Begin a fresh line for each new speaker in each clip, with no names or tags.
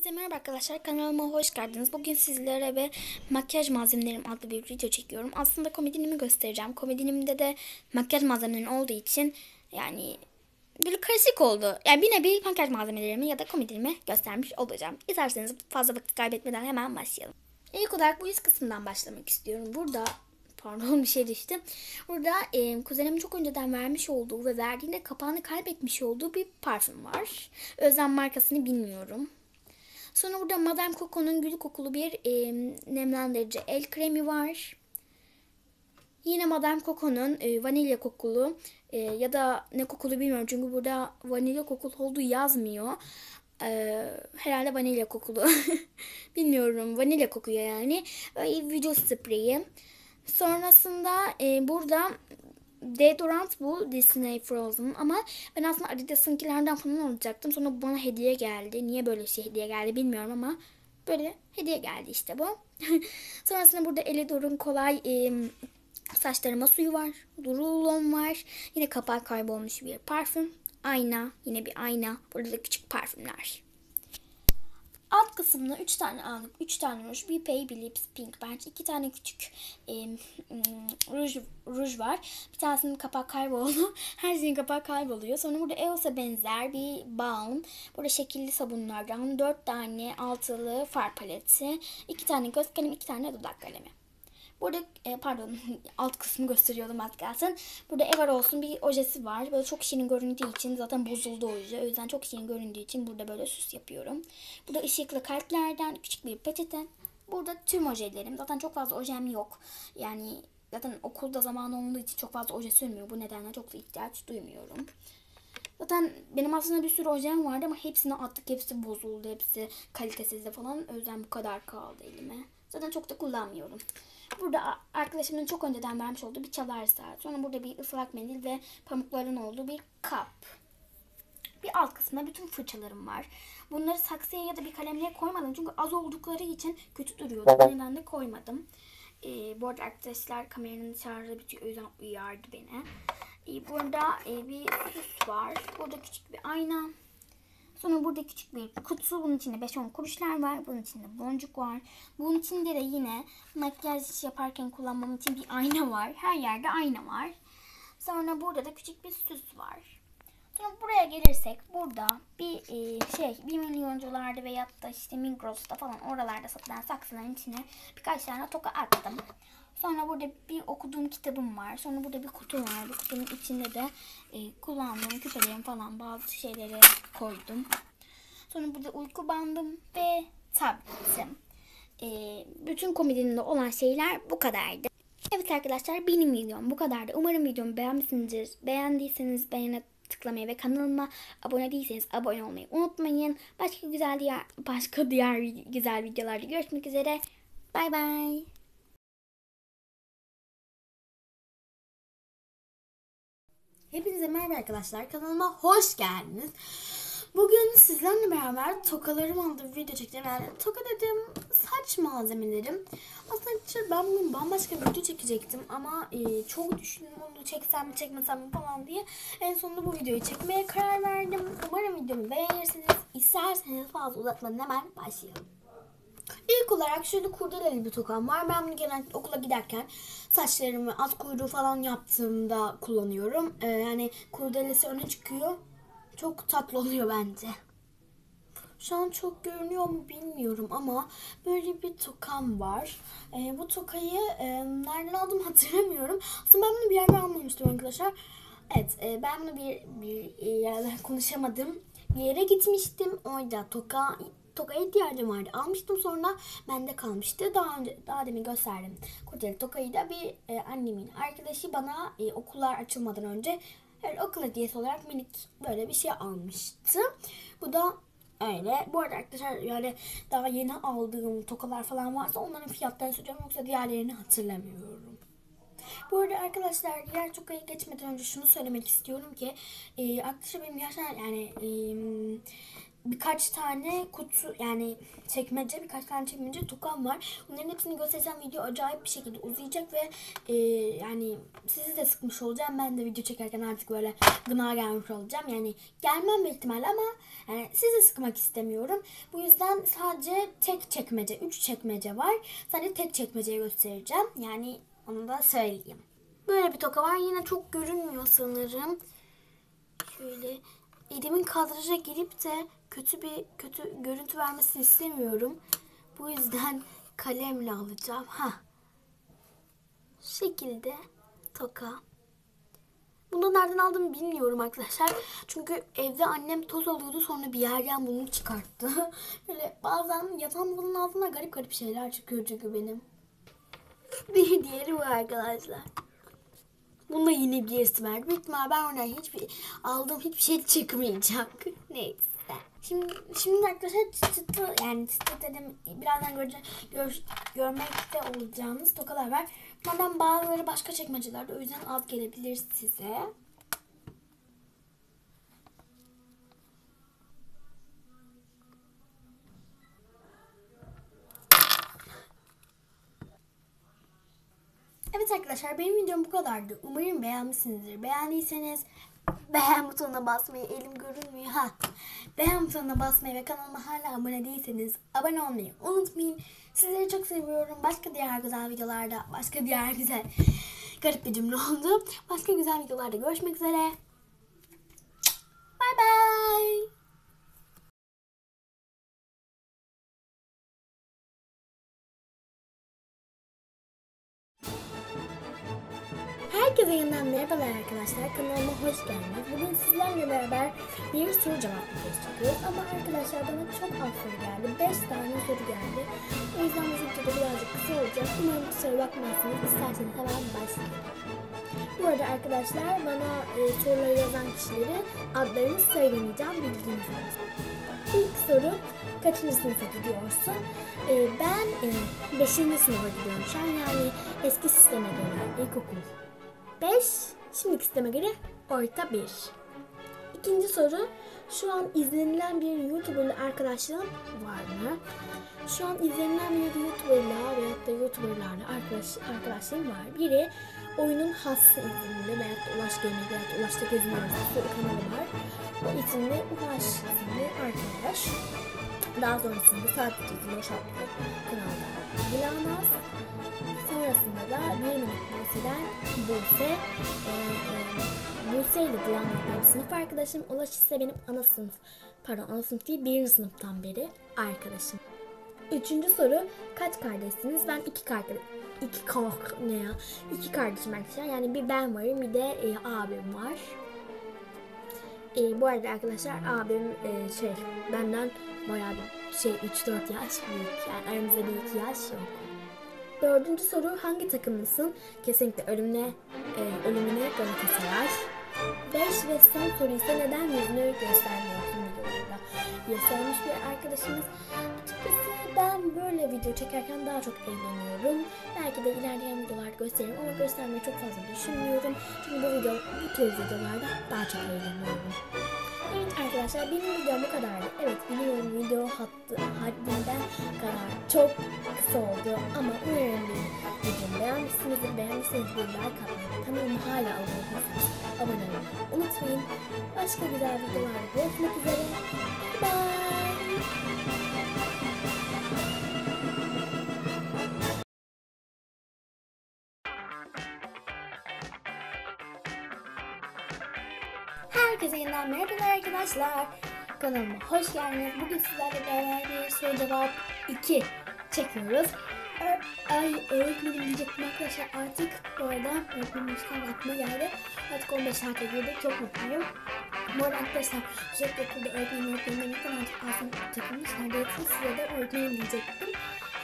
Herkese merhaba arkadaşlar kanalıma hoş geldiniz. Bugün sizlere ve makyaj malzemelerim adlı bir video çekiyorum. Aslında komedinimi göstereceğim. Komedinimde de makyaj malzemelerim olduğu için yani böyle karışık oldu. Yani bir nevi makyaj malzemelerimi ya da komedinimi göstermiş olacağım. İsterseniz fazla vakit kaybetmeden hemen başlayalım. İlk olarak bu yüz kısmından başlamak istiyorum. Burada pardon bir şey düştü. Burada e, kuzenimin çok önceden vermiş olduğu ve verdiğinde kapağını kaybetmiş olduğu bir parfüm var. Özlem markasını bilmiyorum. Sonra burada Madame Coco'nun gül kokulu bir e, nemlendirici el kremi var. Yine Madame Coco'nun e, vanilya kokulu e, ya da ne kokulu bilmiyorum çünkü burada vanilya kokulu olduğu yazmıyor. E, herhalde vanilya kokulu. bilmiyorum vanilya kokuyor yani. Böyle vücut spreyi. Sonrasında e, burada deodorant bu Disney Frozen ama ben aslında Adidas'ınkilerden falan alacaktım. Sonra bana hediye geldi. Niye böyle şey hediye geldi bilmiyorum ama böyle hediye geldi işte bu. Sonrasında burada Elidor'un kolay e, saçlarıma suyu var. Durulon var. Yine kapağı kaybolmuş bir parfüm. Ayna. Yine bir ayna. Burada da küçük parfümler. Alt kısmına 3 tane aldık. 3 tane ruj. Bir Baby Lips Pink Bench. 2 tane küçük e, ruj, ruj var. Bir tanesinin kapağı kayboldu. Her şeyin kapağı kayboluyor. Sonra burada EOS'a benzer bir balm. Burada şekilli sabunlardan 4 tane altılı far paleti. 2 tane göz kalemi, 2 tane dudak kalemi. Burada e, pardon alt kısmı gösteriyordum az gelsin. Burada Ever olsun bir ojesi var. Böyle çok şirin göründüğü için zaten bozuldu oje. O yüzden çok şirin göründüğü için burada böyle süs yapıyorum. Burada ışıklı kalplerden küçük bir peçete. Burada tüm ojelerim. Zaten çok fazla ojem yok. Yani zaten okulda zaman olduğu için çok fazla oje sürmüyor. Bu nedenle çok da ihtiyaç duymuyorum. Zaten benim aslında bir sürü ojem vardı ama hepsini attık. Hepsi bozuldu. Hepsi kalitesizdi falan. O yüzden bu kadar kaldı elime. Zaten çok da kullanmıyorum. Burada arkadaşımın çok önceden vermiş olduğu bir çalar saat. Sonra burada bir ıslak mendil ve pamukların olduğu bir kap. Bir alt kısmında bütün fırçalarım var. Bunları saksıya ya da bir kalemliğe koymadım. Çünkü az oldukları için kötü duruyordu. O yüzden de koymadım. Ee, bu arada arkadaşlar kameranın şarjı bitiyor. O yüzden uyardı beni. Ee, burada e, bir süs var. Burada küçük bir ayna. Sonra burada küçük bir kutu. Bunun içinde 5-10 kuruşlar var. Bunun içinde boncuk var. Bunun içinde de yine makyaj yaparken kullanmam için bir ayna var. Her yerde ayna var. Sonra burada da küçük bir süs var. Sonra buraya gelirsek burada bir e, şey bir milyoncularda veyahut da işte Migros'ta falan oralarda satılan saksıların içine birkaç tane toka attım. Sonra burada bir okuduğum kitabım var. Sonra burada bir kutu var. Bu kutunun içinde de e, kullandığım küpelerim falan bazı şeyleri koydum. Sonra burada uyku bandım ve tabletim. E, bütün komedinde olan şeyler bu kadardı. Evet arkadaşlar benim videom bu kadardı. Umarım videomu beğenmişsinizdir. Beğendiyseniz beğene tıklamayı ve kanalıma abone değilseniz abone olmayı unutmayın. Başka güzel diğer başka diğer güzel videolarda görüşmek üzere. Bay bay.
Hepinize merhaba arkadaşlar. Kanalıma hoş geldiniz. Bugün sizlerle beraber tokalarım adlı bir video çekeceğim. Yani toka dedim saç malzemelerim. Aslında ben bugün bambaşka bir video çekecektim ama e, çok düşündüm onu çeksem mi çekmesem mi falan diye. En sonunda bu videoyu çekmeye karar verdim. Umarım videomu beğenirsiniz. İsterseniz fazla uzatmadan hemen başlayalım. İlk olarak şöyle kurdeleli bir tokam var. Ben bunu genellikle okula giderken saçlarımı at kuyruğu falan yaptığımda kullanıyorum. Ee, yani kurdelesi öne çıkıyor. Çok tatlı oluyor bence. Şu an çok görünüyor mu bilmiyorum ama böyle bir tokam var. Ee, bu tokayı e, nereden aldım hatırlamıyorum. Aslında ben bunu bir yerden almamıştım arkadaşlar. Evet e, ben bunu bir, bir yerde konuşamadım. Bir yere gitmiştim. Orada toka tokaya ihtiyacım vardı. Almıştım sonra bende kalmıştı. Daha önce daha demin gösterdim. Kurdele tokayı da bir e, annemin arkadaşı bana e, okullar açılmadan önce yani okul hediyesi olarak minik böyle bir şey almıştı. Bu da öyle. Bu arada arkadaşlar yani daha yeni aldığım tokalar falan varsa onların fiyatlarını söyleyeceğim yoksa diğerlerini hatırlamıyorum. Bu arada arkadaşlar diğer tokaya geçmeden önce şunu söylemek istiyorum ki e, arkadaşlar benim gerçekten yani e, birkaç tane kutu yani çekmece birkaç tane çekmece tokam var. Bunların hepsini göstersem video acayip bir şekilde uzayacak ve e, yani sizi de sıkmış olacağım. Ben de video çekerken artık böyle gına gelmiş olacağım. Yani gelmem büyük ihtimalle ama yani sizi sıkmak istemiyorum. Bu yüzden sadece tek çekmece, 3 çekmece var. Sadece tek çekmeceyi göstereceğim. Yani onu da söyleyeyim. Böyle bir toka var. Yine çok görünmüyor sanırım. Şöyle elimin kadraja girip de kötü bir kötü görüntü vermesini istemiyorum. Bu yüzden kalemle alacağım. Ha. şekilde toka. Bunu nereden aldım bilmiyorum arkadaşlar. Çünkü evde annem toz alıyordu sonra bir yerden bunu çıkarttı. Böyle bazen yatağım bunun altına garip garip şeyler çıkıyor çünkü benim. Bir diğeri bu arkadaşlar. Bunda yine birisi var. Büyük ben oradan hiçbir aldığım hiçbir şey çıkmayacak. Neyse. Şimdi şimdi arkadaşlar çıt çıtı yani çıtı dedim birazdan görece, gör, görmekte olacağınız tokalar var. Bunlardan bazıları başka çekmecelerde o yüzden az gelebilir size. Evet arkadaşlar benim videom bu kadardı. Umarım beğenmişsinizdir. Beğendiyseniz beğen butonuna basmayı elim görünmüyor. Ha. Beğen butonuna basmayı ve kanalıma hala abone değilseniz abone olmayı unutmayın. Sizleri çok seviyorum. Başka diğer güzel videolarda, başka diğer güzel garip bir cümle oldu. Başka güzel videolarda görüşmek üzere. Bye bye. Herkese yeniden merhabalar arkadaşlar. Kanalıma hoş geldiniz. Bugün sizlerle beraber bir soru cevap videosu çekiyoruz. Ama arkadaşlar bana çok az soru geldi. 5 tane soru geldi. O yüzden bu videoda birazcık kısa olacak. Umarım kusura bakmazsınız. İsterseniz hemen başlayalım. Bu arada arkadaşlar bana e, soruları yazan kişileri adlarını söylemeyeceğim. Bilginiz olsun. İlk soru kaçıncı sınıfa gidiyorsun? E, ben 5. E, sınıfa gidiyorum. Yani eski sisteme göre ilkokul 5. Şimdiki sisteme göre orta 1. İkinci soru. Şu an izlenilen bir YouTuber'la arkadaşlığın var mı? Şu an izlenilen bir YouTuber'la veyahut da YouTuber'larla arkadaş, arkadaşlığım var. Biri oyunun hassa isimli veyahut da Ulaş Gaming veyahut da Ulaş'ta geziniyoruz bir kanalı var. O isimli Ulaş isimli arkadaş. Daha sonrasında sadece Ulaş adlı kanalda Dilanaz. Sonrasında da bir minik Buse'den Buse. E, e, Buse ile Dilan benim sınıf arkadaşım. Ulaş ise benim ana sınıf, pardon ana sınıf değil birinci sınıftan beri arkadaşım. Üçüncü soru kaç kardeşsiniz? Ben iki kardeş iki kalk ne ya? İki kardeşim arkadaşlar. Yani bir ben varım bir de e, abim var. E, bu arada arkadaşlar abim e, şey benden bayağı bir şey 3-4 yaş büyük. Yani aramızda bir iki yaş yok. Dördüncü soru hangi takımlısın? Kesinlikle ölümüne, e, ölümüne Galatasaray. Beş ve son soru ise neden yüzünü videolarda diye sormuş bir arkadaşımız. Açıkçası ben böyle video çekerken daha çok eğleniyorum. Belki de ilerleyen videolarda gösteririm ama göstermeyi çok fazla düşünmüyorum. Çünkü bu video, bu tür videolarda daha çok eğleniyorum. Evet arkadaşlar benim videom bu kadardı. Evet biliyorum video hattı, haddinden kadar çok kısa oldu ama umarım videomu beğenmişsinizdir. Beğenmişseniz bir like atmayı, kanalıma hala abone unutmayın. Başka güzel videolarda görüşmek üzere. Bye. Herkese yeniden merhabalar arkadaşlar. Kanalıma hoş geldiniz. Bugün sizlerle beraber bir soru cevap 2 çekiyoruz. Ay öğretmenim diyecektim arkadaşlar artık arada öğretmenim çıkan aklıma geldi. Artık 15 saate girdik çok mutluyum. Bu arada arkadaşlar sürekli okulda öğretmenim demekten artık ağzım takılmış. Neredeyse size de öğretmenim diyecektim.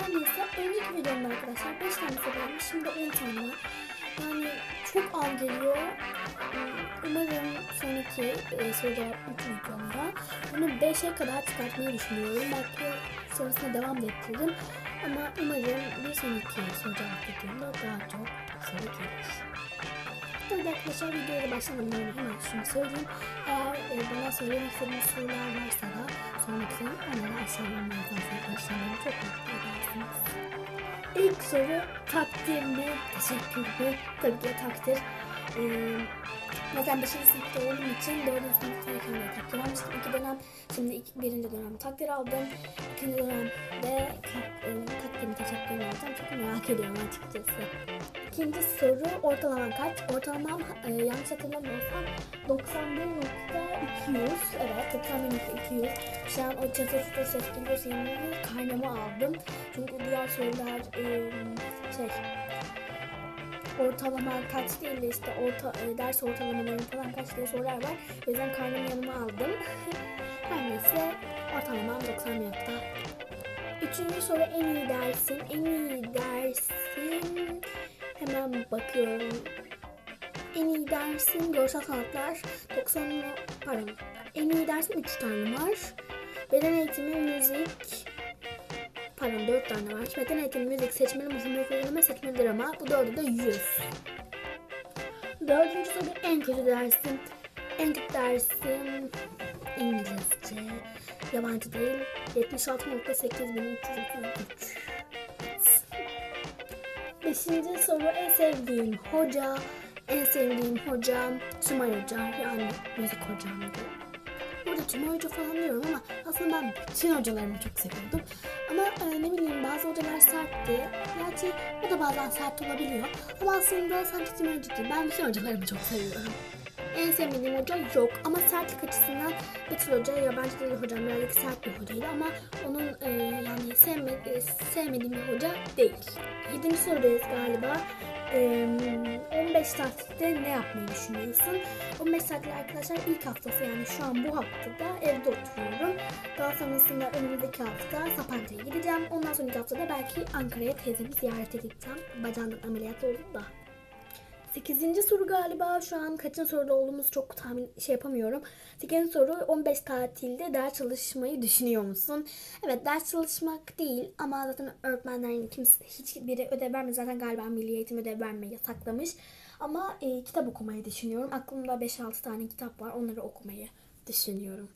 Her neyse önceki videomda arkadaşlar 5 tane varmış şimdi 10 tane var. Yani çok az geliyor. Umarım sonraki e, soru cevap 3 videomda bunu 5'e kadar çıkartmayı düşünüyorum. Belki sonrasında devam da ettiririm. Ama umarım bir sonraki soru cevap videomda daha çok soru gelir. Tabii arkadaşlar videoya başlamadan önce hemen şunu söyleyeyim. Eğer e, bana söylemek istediğiniz sorular varsa da sormak istediğiniz onları aşağı yorumlarınızdan arkadaşlar beni çok mutlu edersiniz. İlk soru takdir mi? Teşekkür mü? Tabii ki takdir. Ee, Zaten 5. sınıfta olduğum için 4. sınıftayken de takdir almıştım. İki dönem, şimdi birinci dönem takdir aldım. İkinci dönemde e, takdirimi teşekkürümü alacağım. Çok merak ediyorum açıkçası. İkinci soru ortalaman kaç? Ortalamam e, yanlış hatırlamıyorsam 91.200. Evet 91.200. Şu an o çatır ses geliyorsa karnımı aldım. Çünkü diğer sorular e, şey ortalama kaç değil de işte orta, e, ders ortalamaları falan kaç diye sorular var. O yüzden karnımı yanıma aldım. Her neyse ortalamam 90 nokta. Üçüncü soru en iyi dersin. En iyi dersin hemen bakıyorum. En iyi dersin görsel sanatlar 90 pardon. En iyi dersim 3 tane var. Beden eğitimi, müzik, pardon 4 tane var. Beden eğitimi, müzik, seçmeli muhtemel üfleme, seçmeli drama. Bu dördü de 100. Dördüncü soru en kötü dersim. En kötü dersim İngilizce. Yabancı değil. 76.8333. Beşinci soru en sevdiğim hoca. En sevdiğim hocam Tümay Hoca yani müzik hocamdı. Burada Tümay Hoca falan diyorum ama aslında ben bütün hocalarımı çok seviyordum. Ama e, ne bileyim bazı hocalar sertti. Gerçi o da bazen sert olabiliyor. Ama aslında sadece Tümay Hoca değil. Ben bütün hocalarımı çok seviyorum. En sevmediğim hoca yok ama sertlik açısından Betül Hoca yabancı dil hocam birazcık sert bir hocaydı ama onun e, yani sevme, e, sevmediğim bir hoca değil. Yedinci sorudayız galiba. E, 15 tatilde ne yapmayı düşünüyorsun? 15 tatil arkadaşlar ilk haftası yani şu an bu haftada evde oturuyorum. Daha sonrasında önümüzdeki hafta Sapanca'ya gideceğim. Ondan sonraki haftada belki Ankara'ya teyzemi ziyarete gideceğim. Bacağından ameliyat oldu da. 8. soru galiba şu an kaçıncı soruda olduğumuzu çok tahmin şey yapamıyorum. 8. soru 15 tatilde ders çalışmayı düşünüyor musun? Evet ders çalışmak değil ama zaten öğretmenlerin kimse hiçbiri ödev vermiyor. Zaten galiba Milli Eğitim ödev vermeyi yasaklamış. Ama e, kitap okumayı düşünüyorum. Aklımda 5-6 tane kitap var. Onları okumayı düşünüyorum.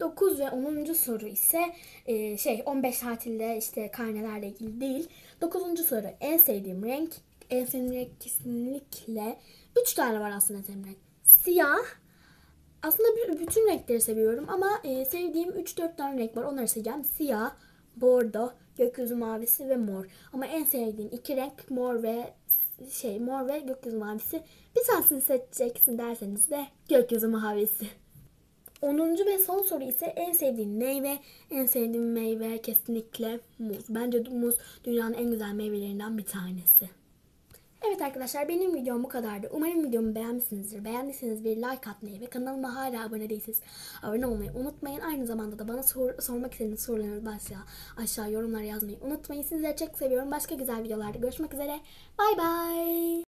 9 ve 10. soru ise e, şey 15 tatilde işte karnelerle ilgili değil. 9. soru en sevdiğim renk en sevdiğim renk kesinlikle 3 tane var aslında en sevdiğim renk. Siyah. Aslında bütün renkleri seviyorum ama e, sevdiğim 3-4 tane renk var. Onları sayacağım. Siyah, bordo, gökyüzü mavisi ve mor. Ama en sevdiğim iki renk mor ve şey mor ve gökyüzü mavisi. Bir tanesini seçeceksin derseniz de gökyüzü mavisi. 10. ve son soru ise en sevdiğim meyve. En sevdiğim meyve kesinlikle muz. Bence muz dünyanın en güzel meyvelerinden bir tanesi. Evet arkadaşlar benim videom bu kadardı. Umarım videomu beğenmişsinizdir. Beğendiyseniz bir like atmayı ve kanalıma hala abone değilseniz abone olmayı unutmayın. Aynı zamanda da bana sor- sormak istediğiniz sorularınızı aşağı, aşağı yorumlara yazmayı unutmayın. Sizleri çok seviyorum. Başka güzel videolarda görüşmek üzere. Bay bay.